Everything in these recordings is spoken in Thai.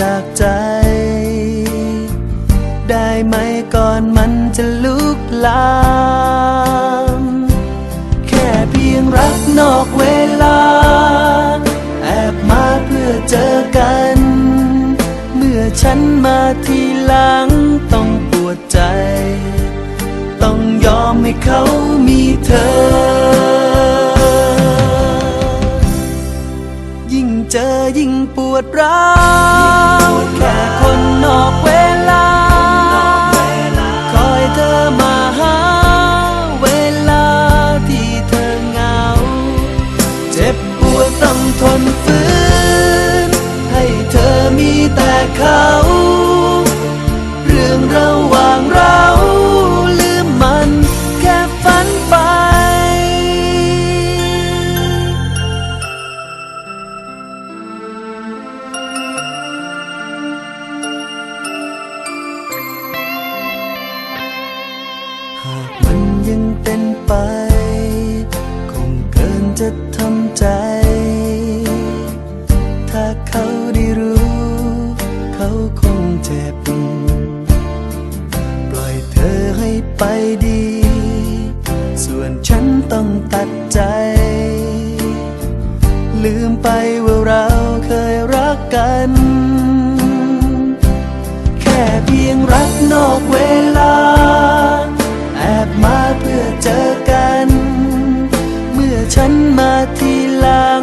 จากใจ ได้ไหมก่อนมันจะลุกลาม แค่เพียงรักนอกเวลา แอบมาเพื่อเจอกัน เมื่อฉันมาทีหลังต้องปวดใจ ต้องยอมให้เขามีเธอ ยิ่งเจอยิ่งป วดร้าวแค่คนนอกเวลา คอยเธอมาหา เวลาที่เธอเหงา เจ็บปวดต้องทนฝืน ให้เธอมีแต่เขา ไปว่าเราเคยรักกัน แค่เพียงรักนอกเวลา แอบมาเพื่อเจอกัน เมื่อฉันมาทีหลัง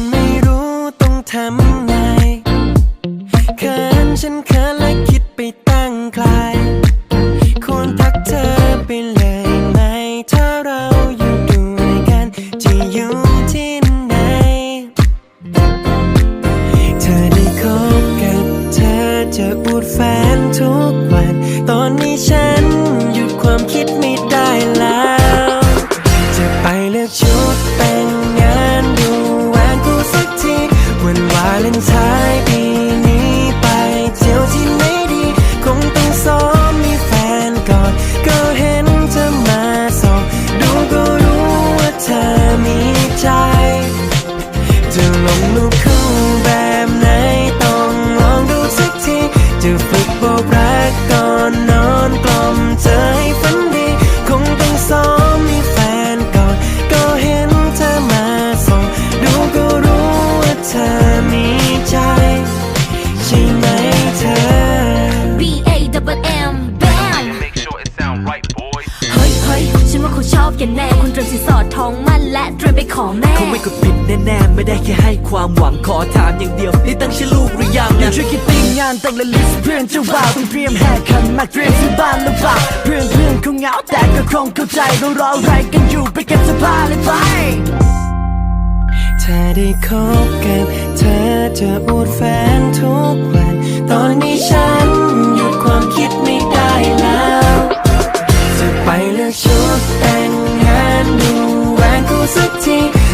กันแน่คุณเตรียมสินสอดทองมั่นและเตรียมไปขอแม่เขาไม่กดปิดแน่ๆไม่ได้แค่ให้ความหวังขอถามอย่างเดียวได้ตั้งชื่อลูกหรือยังนะช่วยคิดติ้งงานแต่งและลิสต์เพื่อนจะว่าต้องเตรียมแหกคันมากเตรียมที่บ้านหรือเปล่าเพื่อนเพื่อนคงเหงาแต่ก็คงเข้าใจเรารออะไรกันอยู่ไปเก็บเสื้อผ้าเลยไปถ้าได้คบกันเธอจะอวดแฟนทุกวัน ตอนนี้ฉัน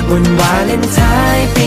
วันวาเลนไทน์ปี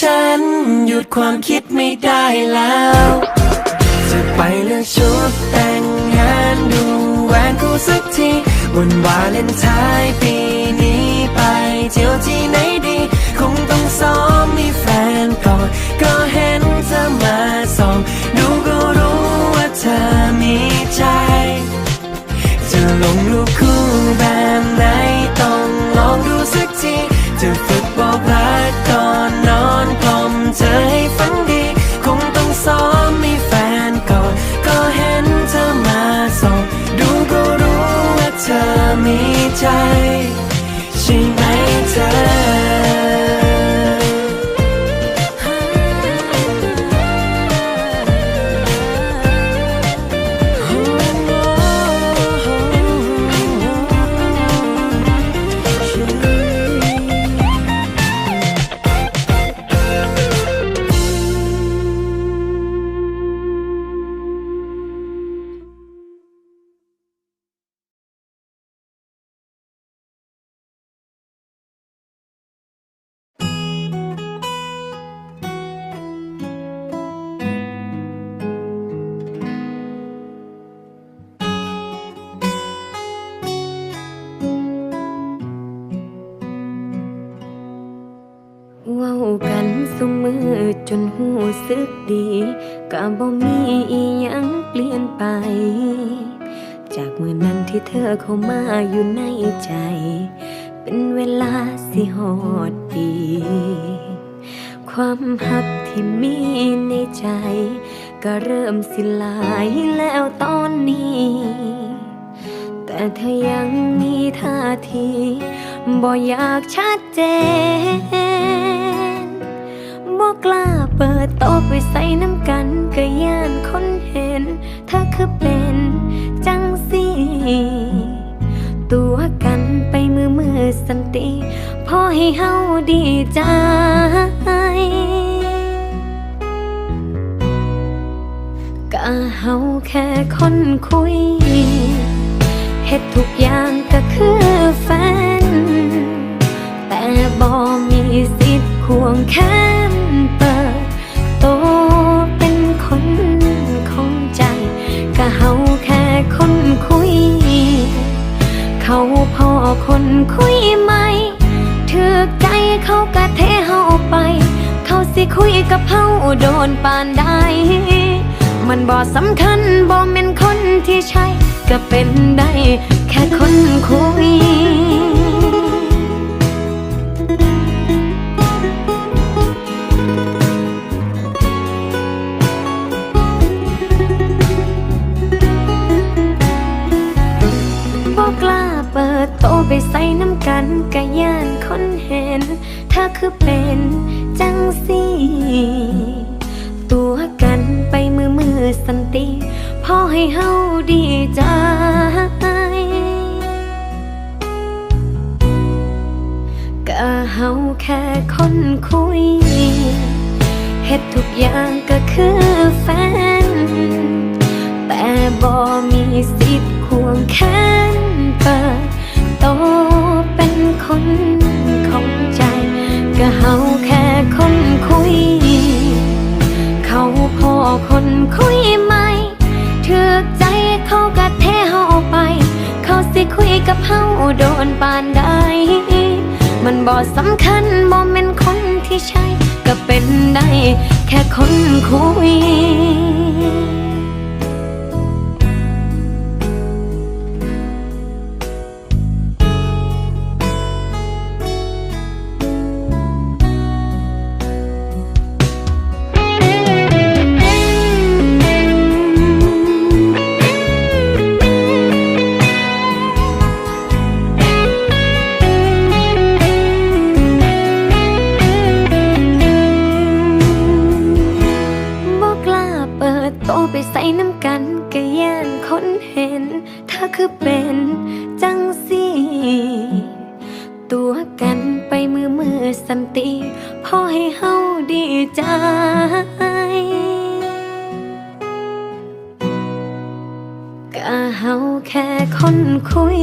ฉัน หยุดความคิดไม่ได้แล้ว จะไปเลือกชุดแต่งงานดูแหวนคู่สักทีวันวาเลนไทน์ปีนี้ไปเที่ยวที่ไหนดี คงต้องซ้อมมีแฟนก่อน ก็เห็นเธอมาส่องดูก็รู้ว่าเธอมีใจ จะลงรูปคู่แบบ กันสมือจนหูสึกดีก็บ่มีอีหยังเปลี่ยนไป จากเมื่อนั้นที่เธอเข้ามาอยู่ในใจ เป็นเวลาสิหอดปี ความหักที่มีในใจ ก็เริ่มสิลายแล้วตอนนี้ แต่เธอยังมีท่าทีบ่อยากชัดเจน บ่กล้าเปิดโตะไปใส่น้ำกันก็ย่านคนเห็น เธอคือเป็นจังสีตัวกันไปมือมือสันติ พอให้เฮาดีใจก็เฮาแค่คนคุยเฮ็ดทุกอย่างก็คือแฟน แต่บ่มีสิทธิ์ควงแข คุยไหมถือใจเขากะเทเฮาไป เขาสิคุยกับเฮาโดนปานใดมันบ่สำคัญบ่เป็นคนที่ใช่ ก็เป็นได้แค่คนคุย ค่คนคุยเฮ็ดทุกอย่างก็คือแฟน แต่บ่มีสิทธิ์ควงแขนเปิดโตเป็นคนของใจ ก็เฮาแค่คนคุย เขาพอคนคุยไหมถือใจเขาก็เทเฮาไป เขาสิคุยกับเฮาโดนปานใด บ่สำคัญบ่เป็นคนที่ใช่ ก็เป็นได้แค่คนคุย คือเป็นจังสีตัวกันไปมือมือสันติพอให้เฮาดีใจก็เฮาแค่คนคุย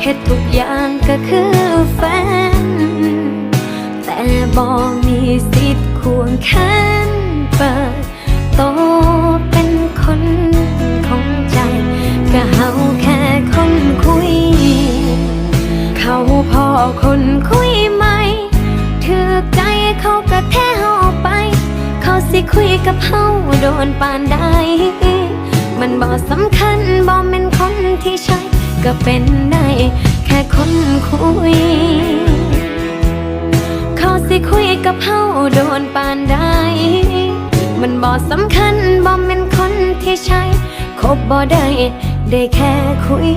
เฮ็ดทุกอย่างก็คือแฟน แต่บ่มีสิทธิ์ควงแขน กับเฮาโดนปานใด มันบ่สำคัญบ่แม่นคนที่ใช่ก็เป็นได้แค่คนคุย เขาสิคุยกับเฮาโดนปานใด มันบ่สำคัญบ่แม่นคนที่ใช่คบบ่ได้ได้แค่คุย